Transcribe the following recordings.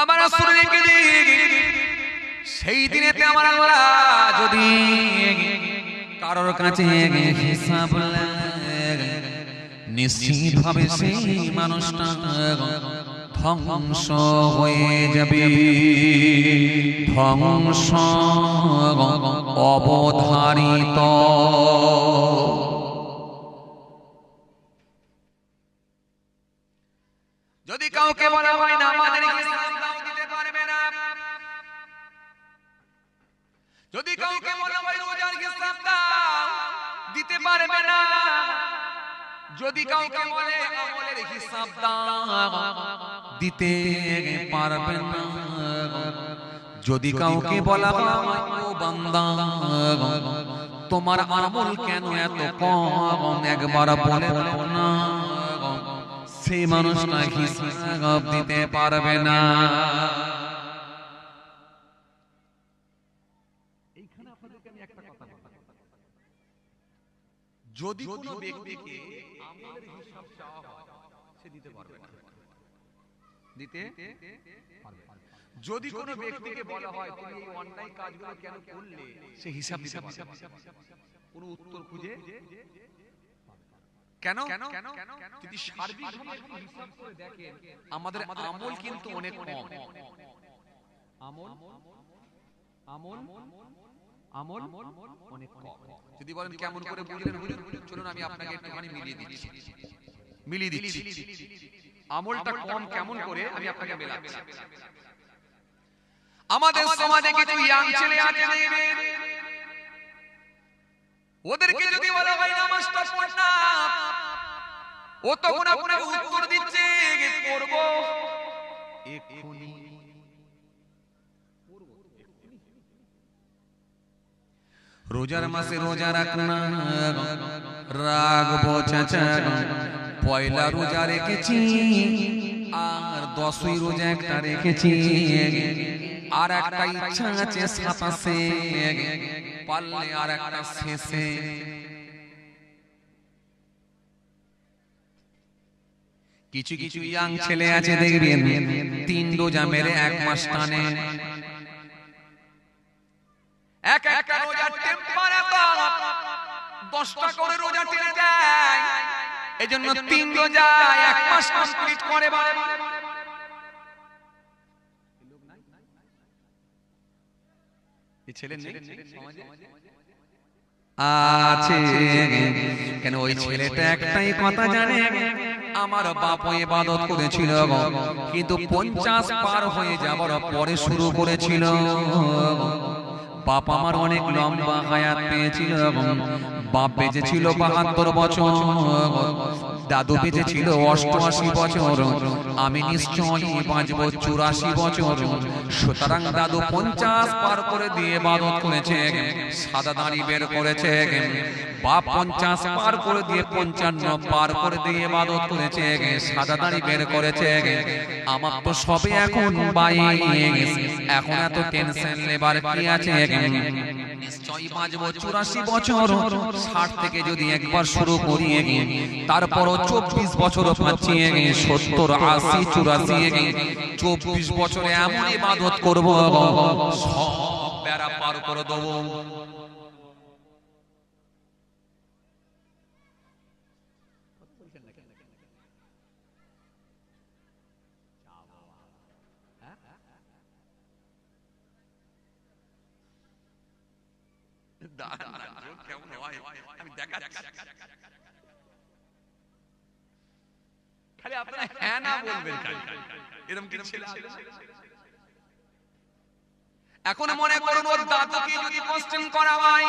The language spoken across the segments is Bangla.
বাবারা রেখে দিক সেই দিনেতে আমার আল্লাহ যদি কারোর কাছে হিসাব নিশ্চিত ভাবে সেই মানুষটা ধ্বংস হয়ে যাবে। ধ্বংস অবধারিত। যদি কাউকে বলা হয় যদি কাউকে বলা হয় রোজার হিসাব দিতে পারবে না। যদি কাউকে বলে আমলের হিসাব দাও, দিতে পারবে না। যদি কাউকে বলা হয় ও বান্দা, তোমার আমল কেন এত কম? একবার বলে দাও না। সেই মানুষটা হিসাব দিতে পারবে না। যদি কোনো ব্যক্তিকে আমলের হিসাব চাওয়া হয় সে দিতে পারবে না। দিতে পারবে যদি কোনো ব্যক্তিকে বলা হয় তুমি এই অন্যায় কাজগুলো কেন করলে? সে হিসাব পারবে না। কোনো উত্তর খুঁজে কেন? কেন? যদি সার্বিকভাবে হিসাব করে দেখেন। আমাদের আমল কিন্তু অনেক কম। আমল? আমল? আমল অনেক কম যদি বলেন কেমন করে বুঝলেন বুঝুন চলুন আমি আপনাকে একটুখানি মিলিয়ে দিচ্ছি। মিলিয়ে দিচ্ছি। আমলটা কম কেমন করে আমি আপনাকে মেলাচ্ছি। আমাদের সমাজে কিছু ইয়াং ছেলে আছে। ওদেরকে যদি বলা হয় নামাজটা পড় না ও তখন আপনাকে উত্তর দিচ্ছে পড়ব এক্ষুনি রোজার মাসে রোজা রাখ না রাখব চাচা পয়লা রোজা রেখেছি আর দশই রোজা একটা রেখেছি। আর একটা ইচ্ছা আছে সাতাশে। পারলে আর একটা শেষে। কিছু কিছু ইয়াং ছেলে আছে দেখবেন তিন রোজা মেরে এক মাস টানে। এক একটা রোজার টেম্পার এত দশটা করে রোজা টেনে দেয়। এই জন্য তিন রোজা এক মাস কমপ্লিট করে বারে বারে ছেলে আছে। কেন ওই ছেলেটা একটাই কথা জানে। আমার বাপ ইবাদত করেছিল কিন্তু পঞ্চাশ পার হয়ে যাবার পরে শুরু করেছিল। বাপ আমার অনেক লম্বা হায়াত পেয়েছিল বাপ বেঁচে ছিল বাহাত্তর বছর। দাদু বেঁচেছিল অষ্টআশি বছর। আমি নিশ্চয়ই বাঁচবো চুরাশি বছর। সুতরাং দাদু পঞ্চাশ পার করে দিয়ে বাদত করেছে। সাদা দাড়ি বের করেছে। বাপ পঞ্চাশ পার করে দিয়ে পঞ্চান্ন পার করে দিয়ে বাদত করেছে। সাদা দাড়ি বের করেছে। আমার তো সবে এখন বাইশ এখন এত টেনশন লেবার কি আছে? নিশ্চয়ই বাঁচবো চুরাশি বছর। ষাট থেকে যদি একবার শুরু করি। তারপরও চব্বিশ বছর পাচ্ছি সত্তর, আশি, চুরাশি, চব্বিশ বছরে এমন ইবাদত করব পার করে দেবো। আমি দেখাচ্ছি। খালি আপনারা হ্যাঁ না বলবেন এরকম কি ছেলে এখন মনে করুন ওর দাদুকে যদি কোশ্চেন করা হয়।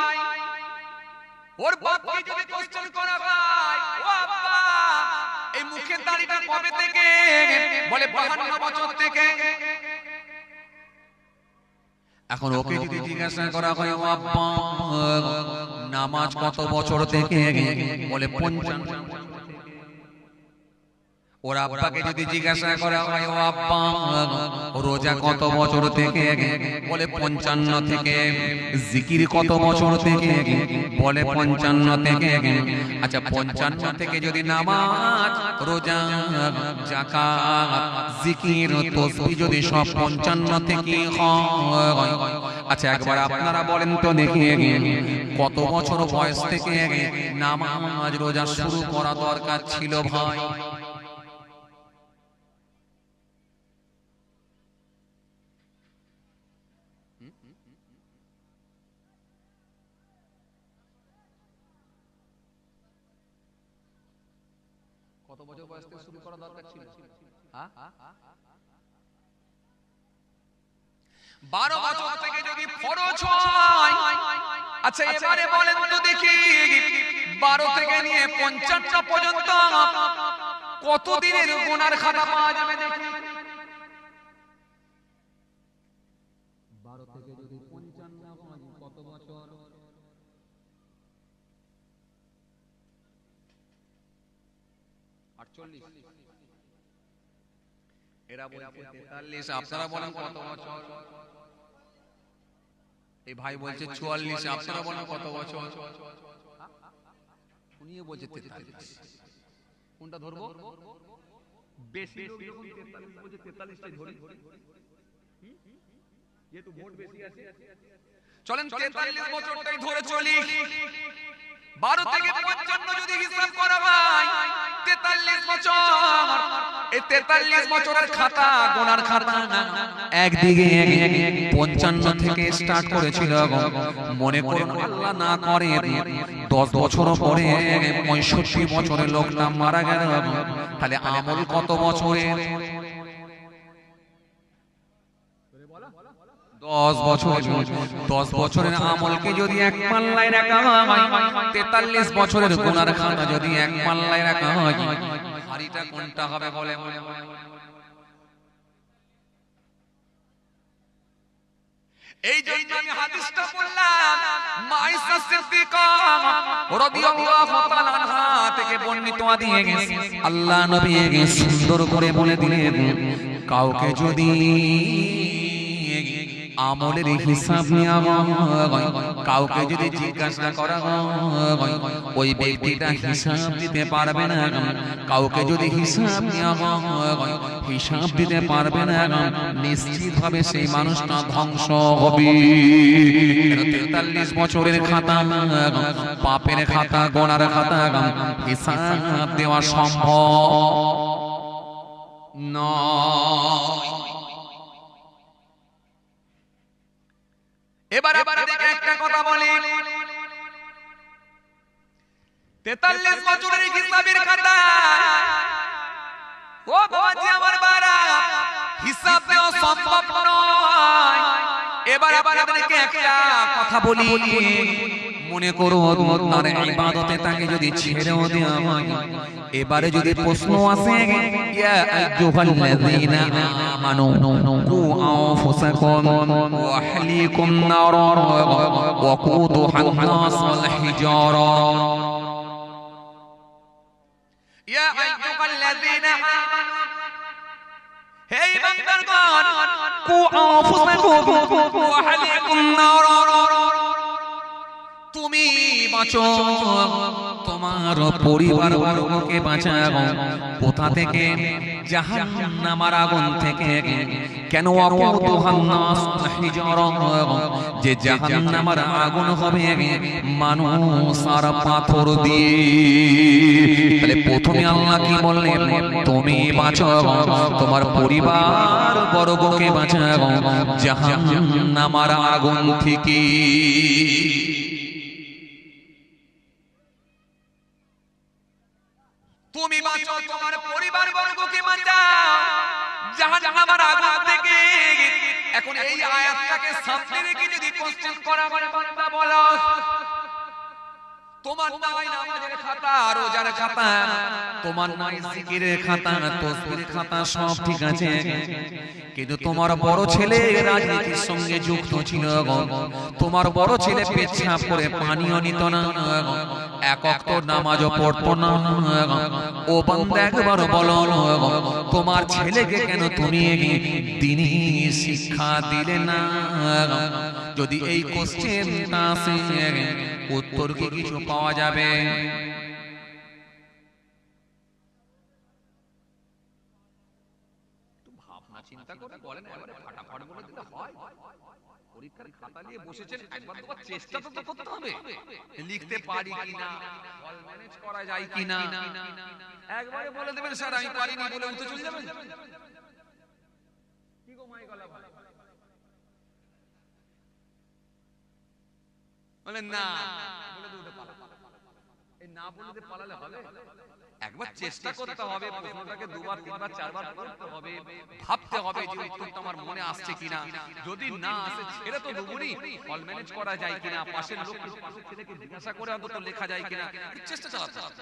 ওর বাপকে যদি কোশ্চেন করা হয়। ও আব্বা এই মুখের দাড়িটা কবে থেকে বলে 52 বছর থেকে। এখন ওকে যদি জিজ্ঞাসা করা হয় ও আব্বা নামাজ কত বছর থেকে? বলে পঞ্চান্ন। ওর আব্বাকে যদি জিজ্ঞাসা করা হয় ও আব্বা রোজা কত বছর থেকে? বলে পঞ্চান্ন থেকে। জিকির কত বছর থেকে? বলে পঞ্চান্ন থেকে। আচ্ছা পঞ্চান্ন থেকে যদি নামাজ রোজা জাকাত জিকির তসবি যদি সব পঞ্চান্ন থেকে হয়। আচ্ছা একবার আপনারা বলেন তো দেখি। কত বছর বয়স থেকে? নামাজ রোজা শুরু করা দরকার ছিল ভাই। কত বছর বয়স থেকে শুরু করা দরকার ছিল? হ্যাঁ? বারো বছর থেকে যদি ফরজ হয় আচ্ছা এবারে বলেন তো দেখি। বারো থেকে নিয়ে পঞ্চান্ন পর্যন্ত কত দিনের গুনার খাতা পাওয়া যাবে দেখি বারো থেকে যদি পঞ্চান্ন হয় কত বছর আটচল্লিশ এরা বলছে তেতাল্লিশ। আপনারা বলেন কত বছর? এই ভাই বলছে চুয়াল্লিশ। আপনারা বলেন কত বছর? উনিও বলছে তেতাল্লিশ। কোনটা ধরবো? বেশি লোক যখন তেতাল্লিশ বলছে তেতাল্লিশটাই ধরি। যেহেতু ভোট বেশি আছে। চলেন তেতাল্লিশ বছরটাই ধরে চলি। বারো থেকে পঞ্চান্ন যদি হিসাব করা হয়, তেতাল্লিশ বছর। এই তেতাল্লিশ বছরের খাতা, গোনার খাতা একদিকে পঞ্চান্ন থেকে স্টার্ট করেছিল মনে করুন, আল্লাহ না করে দশ বছর পরে পঁয়ষট্টি বছরের লোকটা মারা গেল তাহলে আমল কত বছরের? দশ বছর দশ বছরের আমলকে যদি এক পাল্লায় রাখা হয় তেতাল্লিশ বছরের গুনার খাতা যদি এক পাল্লায় রাখা হয় হাড়িটা কোনটা হবে বলে বলে বলে বলে। এই জন্য আমি হাদিসটা বললাম মাইসা সিদ্দিকা রাদিয়াল্লাহু তাআলা আনহা থেকে বর্ণিত দিয়ে গেছে আল্লাহ নবী সুন্দর করে বলে দিলেন কাউকে যদি আমলের হিসাব কাউকে যদি জিজ্ঞাসা করা হয় ওই ব্যক্তিটা হিসাব দিতে পারবে না। কাউকে যদি হিসাব নেওয়া হয় হিসাব দিতে পারবে না। নিশ্চিত ভাবে সেই মানুষটা ধ্বংস হবে। তেতাল্লিশ বছরের খাতা। পাপের খাতা গোনার খাতা হিসাব দেওয়া সম্ভব। নয়। এবার আপনাদেরকে একটা কথা বলি। তেতাল্লিশ বছরের হিসাবের খাতা ও বাবাজি আমার বারা, হিসাব দেওয়া সম্ভব নয়। এবার আবার আপনাদেরকে একটা কথা বলি। মনে করো তার ইবাদতে তাকে যদি ছেড়েও দেওয়া হয়, এবারে যদি প্রশ্ন আসে, ইয়া আইয়ুহাল্লাযীনা আমানু কু আনফুসাকুম ওয়া আহলিকুম নারার ওয়া কুদুহান নাস ওয়াল হিজারা। ইয়া আইয়ুহাল্লাযীনা আমানু, হে ইমানদারগণ কু আনফুসাকুম ওয়া আহলিকুম নারার তুমি বাঁচো। তোমার পরিবার বর্গকে বাঁচাও। কোথা থেকে? জাহান্নামার আগুন থেকে। কেন যে জাহান্নামার আগুন হবে মানুষ আর পাথর দিয়ে। তাহলে প্রথমে আল্লাহ কি বললেন? তুমি বাঁচাও তোমার পরিবার বর্গকে বাঁচাও। জাহান্নামার আগুন থেকে। জাহান্নামের আগুন থেকে। এখন এই আয়াতটাকে সামনে রেখে যদি কোশ্চেন করা মানে বান্দা বলো, তোমার নামাজের খাতা, রোজার খাতা, তোমার সব ঠিক আছে। কিন্তু তোমার বড় ছেলে রাজনীতির সঙ্গে যুক্ত ছিল তোমার বড় ছেলে পেচ্ছাপ করে পানিও নিত না এক তো নামাজও পড়তো না। ও বান্দা একবার বলো, তোমার ছেলেকে কেন তুমি তিনি শিক্ষা দিলে না? যদি এই কোশ্চেনটা আসে, উত্তর কি কিছু পাওয়া যাবে? বলেন এবারে ফাটাফাট বলে দিলে হয়। পরীক্ষার খাতা নিয়ে বসেছেন একবার তোমার চেষ্টা তো তো করতে হবে। লিখতে পারি কিনা ফল ম্যানেজ করা যায় কিনা। একবারে বলে দেবেন স্যার আমি পারিনি বলে উঠে চলে যাবেন। কি গো মাই গলা ভাই? বলেন না। বলে উঠে পালা এই না বলে দিয়ে পালালে হবে? একবার চেষ্টা করতে হবে প্রশ্নটাকে দুবার তিনবার চারবার পড়তে হবে। ভাবতে হবে যে উত্তরটা আমার মনে আসছে কিনা। যদি না আসে ছেড়ে তো দেবুনি ফল ম্যানেজ করা যায় কিনা পাশের লোক ছেলেকে জিজ্ঞাসা করে অন্তত লেখা যায় কিনা। চেষ্টা চালাতে হবে।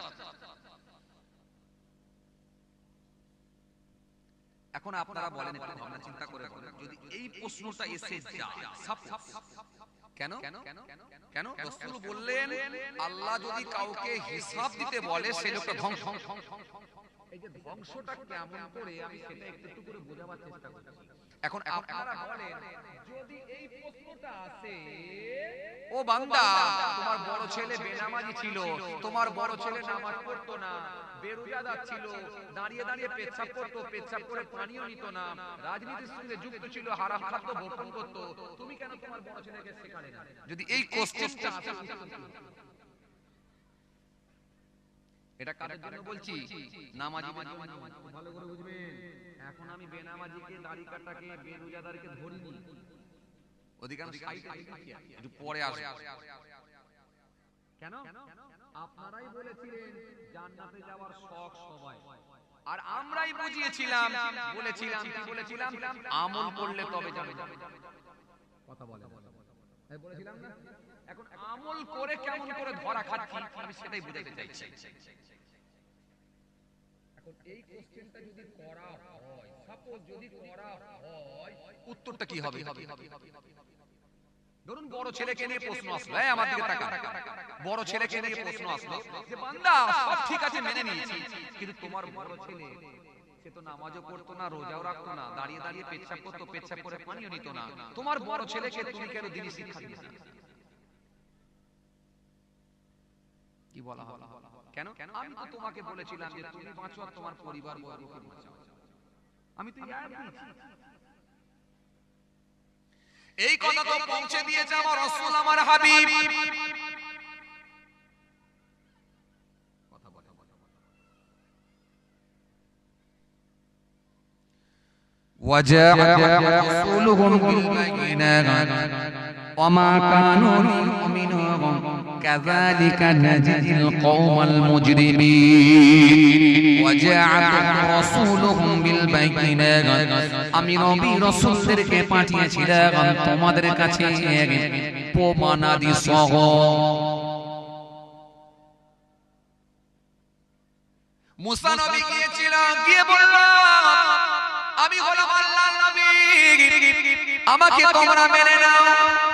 এখন আপনারা বলেন একটু ভাবনা চিন্তা করে বলেন। যদি এই প্রশ্নটা এসে যায় suppose, কেন? কেন? রাসূল বললেন আল্লাহ যদি কাউকে হিসাব দিতে বলে সে লোকটা ধ্বংস। এই যে ধ্বংসটা কেমন করে আমি সেটা একটু করে বোঝাবার চেষ্টা করছি। এখন আপনারা বলেন যদি এই প্রশ্নটা আসে ও বান্দা তোমার বড় ছেলে বেনামাজি ছিল তোমার বড় ছেলে নামাজ পড়তো না বেরোজাদার ছিল দাঁড়িয়ে দাঁড়িয়ে পেচ্ছাপ করতো পেচ্ছাপ করে পানিও নিত না রাজনীতির সঙ্গে যুক্ত ছিল হারাম খাদ্য ভক্ষণ করতো তুমি কেন তোমার বড় ছেলেকে শেখালে না? যদি এই কোশ্চেনটা আসে এটা কাদের জন্য বলছি? জন্য। ভালো করে বুঝবেন। এখন আমি বেনামাজিকে দাড়ি কাটাকে বেরোজাদারকে ধরিনি অধিকাংশ একটু পরে আসবে। কেন? আপনারাই বলেছিলেন জান্নাতে যাওয়ার শখ সবাই। আর আমরাই বুঝিয়েছিলাম বলেছিলাম কি বলেছিলাম আমল করলে তবে যাবে। কথা বলে বলেছিলাম না? এখন আমল করে কেমন করে ধরা খাচ্ছি আমি সেটাই বুঝাতে চাইছি। এখন এই কোশ্চেনটা যদি করা হয় যদি করা হয় উত্তরটা কি হবে? ধরুন বড় ছেলেকে নিয়ে প্রশ্ন আসলো। এই আমার দিকে তাকা বড় ছেলেকে নিয়ে প্রশ্ন আসলো। যে বান্দা সব ঠিক আছে মেনে নিয়েছি। কিন্তু তোমার বড় ছেলে সে তো নামাজও পড়তো না রোজাও রাখতো না দাঁড়িয়ে দাঁড়িয়ে পেচ্ছাপ করতো পেচ্ছাপ করে পানিও নিত না। তোমার বড় ছেলেকে তুমি কেন দিনই শিক্ষা না? কি বলা হলো? কেন? আমি তো তোমাকে বলেছিলাম যে তুমি বাঁচো আর তোমার পরিবার বর্গকে বাঁচাও। আমি তো এই আয়াত দিয়েছি। এই কথা তো পৌঁছে দিয়েছে আমার রাসূল আমার হাবিব কথা বলে وجاء رسولهم بالبينات وما كانوا ليؤمنوا كذلك نجزي القوم المجرمين وجاءتهم رسولهم بالبينات আমি নবী রাসূলদেরকে পাঠিয়েছিলাম তোমাদের কাছে প্রমাণাদি সহ মুসা নবী গিয়েছিল গিয়ে বলল আমি হলাম আল্লাহর নবী আমাকে তোমরা মেনে নাও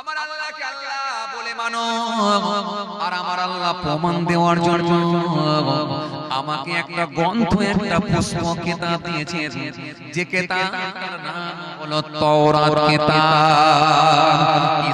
আমার আল্লাহকে আল্লাহ বলে মানো। আর আমার আল্লাহ প্রমাণ দেওয়ার জন্য আমাকে একটা গ্রন্থ একটা পুষ্প কিতাব দিয়েছে যে কিতাব হলো তাওরাত কিতাব।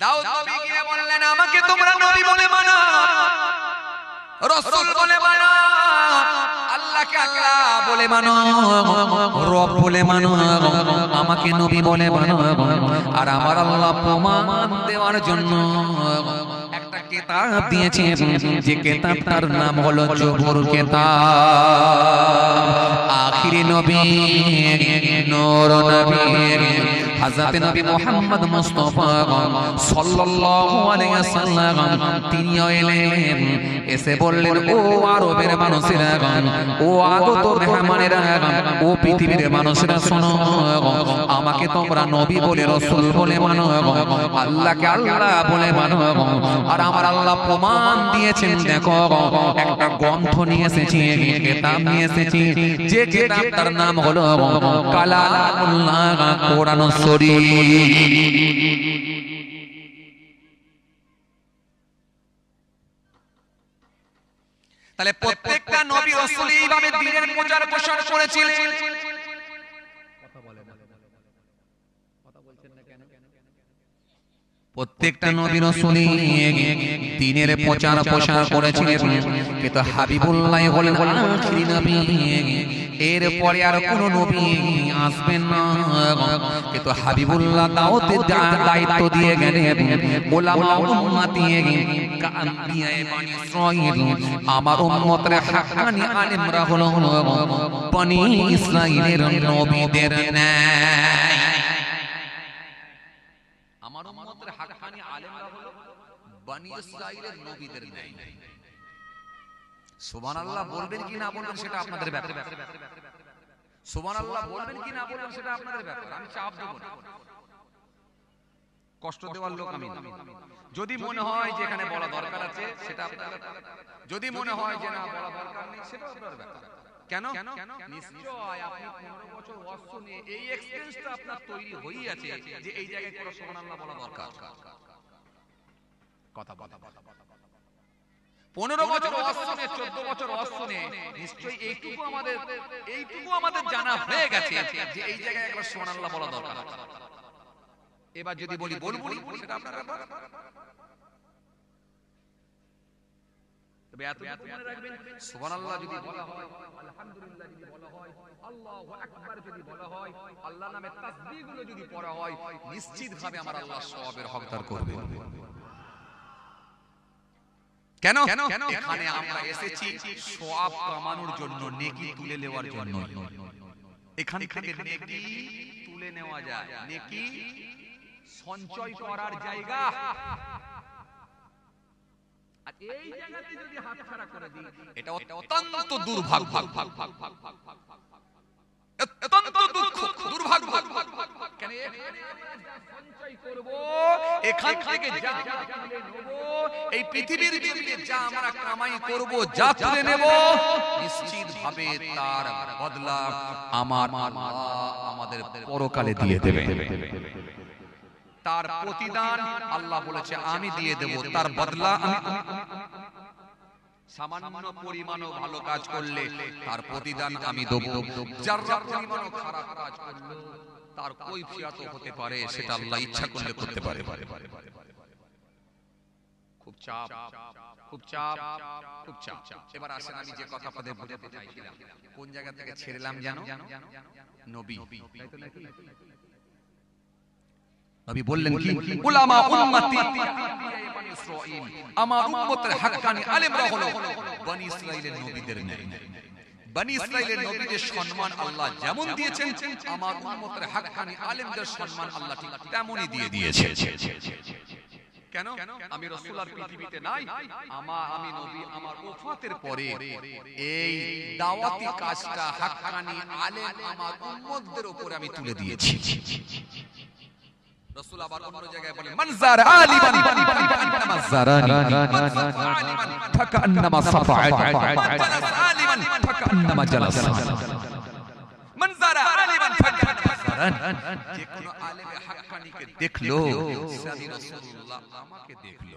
দাউদ নবী গিয়ে বললেন আমাকে তোমরা নবী বলে মানো। রাসূল বলে মানো আল্লাহকে আল্লাহ বলে মানো রব বলে মানো আমাকে নবী বলে মানো আর আমার আল্লাহ প্রমাণ দেওয়ার জন্য একটা কিতাব দিয়েছে যে কিতাবটার নাম হলো জবুর কিতাব। আখিরি নবী নূর নবী হযরত নবী মুহাম্মদ মুস্তাফা সাল্লাল্লাহু আলাইহি ওয়াসাল্লাম তিনিও এলেন। এসে বললেন, ও আরবের মানুষেরা ও আগত মেহমানেরা ও পৃথিবীর মানুষেরা শোনো, আমাকে তোমরা নবী বলে, রাসূল বলে মানো, আল্লাহকে আল্লাহ বলে মানো, আর আমার আল্লাহ প্রমাণ দিয়েছেন, দেখো, একটা গ্রন্থ নিয়ে এসেছি কিতাব নিয়ে এসেছি, যে কিতাবটার নাম হলো কালামুল্লাহ কোরআন শরীফ তাহলে প্রত্যেকটা নবী রাসূল এইভাবে দ্বীনের প্রচার প্রসার করেছিলেন। প্রত্যেকটা নবী রাসূলই দ্বীনের প্রচার প্রসার করেছিলেন। কিন্তু হাবিবুল্লাহ হলেন আখিরি নবী এরপরে আর কোন নবী আসবেন না। কিন্তু হাবিবুল্লাহ দাওয়াতের দায়িত্ব দিয়ে গেলেন, ওলামা উম্মাহ দিয়ে কাম্বিয়ায়ে বানি ইসরাঈল, আমার উম্মতের হাক্কানি আলেমরা হলো বনি ইসরাঈলের নবীদের ন্যায়। আমার উম্মতের হাক্কানি আলেমরা হলো বনি ইসরাঈলের নবীদের ন্যায়। সুবহানাল্লাহ বলবেন কি না বলবেন সেটা আপনাদের ব্যাপার। সুবহানাল্লাহ বলবেন কি না বলবেন সেটা আপনাদের ব্যাপার। আমি চাপ দেব কষ্ট দেওয়ার লোক আমি যদি মনে হয় যে এখানে বলা দরকার আছে সেটা আপনার যদি মনে হয় যে না বলা দরকার নেই সেটা আপনার ব্যাপার। কেন? নিশ্চয় আপনি 15 বছর ওয়াজ শুনে এই এক্সপেরিয়েন্সটা আপনার তৈরি হয়েই আছে যে এই জায়গায় কোনো সুবহানাল্লাহ বলা দরকার। কথা কথা পনেরো বছর শুনে চোদ্দ বছর শুনে নিশ্চয়ই এইটুকু আমাদের এইটুকু আমাদের জানা হয়ে গেছে যে এই জায়গায় একবার সুবহানাল্লাহ বলা দরকার। এবার যদি বলি বলব সেটা আপনার ব্যাপার তবে এতটুকু মনে রাখবেন সুবহানাল্লাহ যদি বলা হয় আলহামদুলিল্লাহ যদি বলা হয় আল্লাহু আকবার যদি বলা হয় আল্লাহ নামে তাসবিহগুলো যদি পড়া হয় নিশ্চিতভাবে আমার আল্লাহ সওয়াবের হকদার করবে কেন? এখানে আমরা এসেছি সওয়াব কামানোর জন্য নেকি তুলে নেওয়ার জন্য। এখান থেকে নেকি তুলে নেওয়া যায়। নেকি সঞ্চয় করার জায়গা। আর এই জায়গাতে যদি হাতছাড়া করে দিই এটা অত্যন্ত দুর্ভাগ্য। অত্যন্ত তার আমাদের পরকালে দিয়ে দেবে। তার প্রতিদান আল্লাহ বলেছে, আমি দিয়ে দেব, তার বদলা সামান্য পরিমাণও ভালো কাজ করলে তার প্রতিদান আমি দেব। খারাপ কাজ করলে তার কৈফিয়ত হতে পারে সেটা আল্লাহ ইচ্ছা করলে করতে পারে খুব চাপ খুব চাপ খুব চাপ এবার আসেন আমি যে কথা পদে বোঝাতে চাইছিলাম কোন জায়গা থেকে ছেড়েলাম জানো নবী নবী বললেন কি উলামা উম্মতি আমার উম্মতের হাক্কানি আলেমরা হলো বনি ইসরাইলের নবীদের ন্যায় বনি ইসরাইলের নবীদের সম্মান আল্লাহ যেমন দিয়েছেন আমার উম্মতের হাক্কানি আলেমদের সম্মান আল্লাহ ঠিক তেমনই দিয়ে দিয়েছে কেন আমি রাসূল পৃথিবীতে নাই আমার আমি নবী আমার ওফাতের পরে এই দাওয়াতি কাজটা হাক্কানি আলেম আমার উম্মতদের উপরে আমি তুলে দিয়েছি রাসূল আবার অন্য জায়গায় বলেন মানজার আলিমান জারানি মানজার আলিমান ফাকান্নামা সাফাআত মানজার আলিমান ফাকান্নামা জালাসা মানজার আলিমান ফাকান্নামা জারানি যে কোন আলেমে হাক্কানিকে দেখল সে রাসূলুল্লাহ আমাকে দেখল